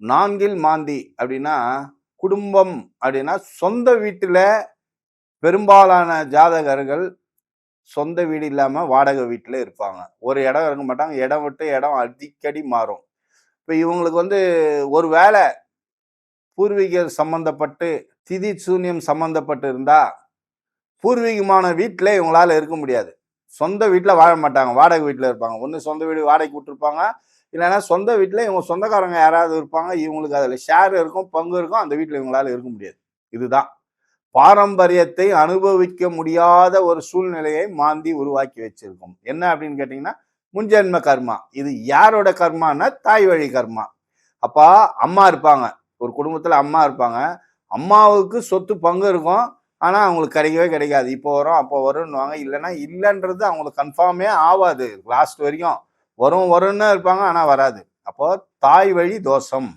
நான்கில் மாந்தி அப்படின்னா குடும்பம் அப்படின்னா சொந்த வீட்டில் பெரும்பாலான ஜாதகர்கள் சொந்த வீடு இல்லாமல் வாடகை வீட்டில் இருப்பாங்க. ஒரு இடம் இருக்க மாட்டாங்க. இடம் விட்டு இடம் அடிக்கடி மாறும். இப்போ இவங்களுக்கு வந்து ஒரு வேளை பூர்வீகர் சம்பந்தப்பட்டு திதி சூன்யம் சம்பந்தப்பட்டு இருந்தால் பூர்வீகமான வீட்டில் இவங்களால இருக்க முடியாது. சொந்த வீட்டில் வாழ மாட்டாங்க. வாடகை வீட்டில் இருப்பாங்க. ஒன்று சொந்த வீடு வாடகைக்கு விட்டுருப்பாங்க. இல்லைன்னா சொந்த வீட்டில் இவங்க சொந்தக்காரங்க யாராவது இருப்பாங்க. இவங்களுக்கு அதில் ஷேர் இருக்கும் பங்கு இருக்கும். அந்த வீட்டில் இவங்களால இருக்க முடியாது. இதுதான். பாரம்பரியத்தை அனுபவிக்க முடியாத ஒரு சூழ்நிலையை மாந்தி உருவாக்கி வச்சிருக்கும். என்ன அப்படின்னு கேட்டிங்கன்னா முன்ஜென்ம கர்மா. இது யாரோட கர்மானா தாய் வழி கர்மா. அப்பா அம்மா இருப்பாங்க. ஒரு குடும்பத்தில் அம்மா இருப்பாங்க. அம்மாவுக்கு சொத்து பங்கு இருக்கும். ஆனால் அவங்களுக்கு கிடைக்கவே கிடைக்காது. இப்போ வரும் அப்போ வரும்னுவாங்க. இல்லைன்னா இல்லைன்றது அவங்களுக்கு கன்ஃபார்மே ஆகாது லாஸ்ட் வரைக்கும். வரும் வரும்னு இருப்பாங்க ஆனால் வராது. அப்போது தாய் வழி தோஷம்.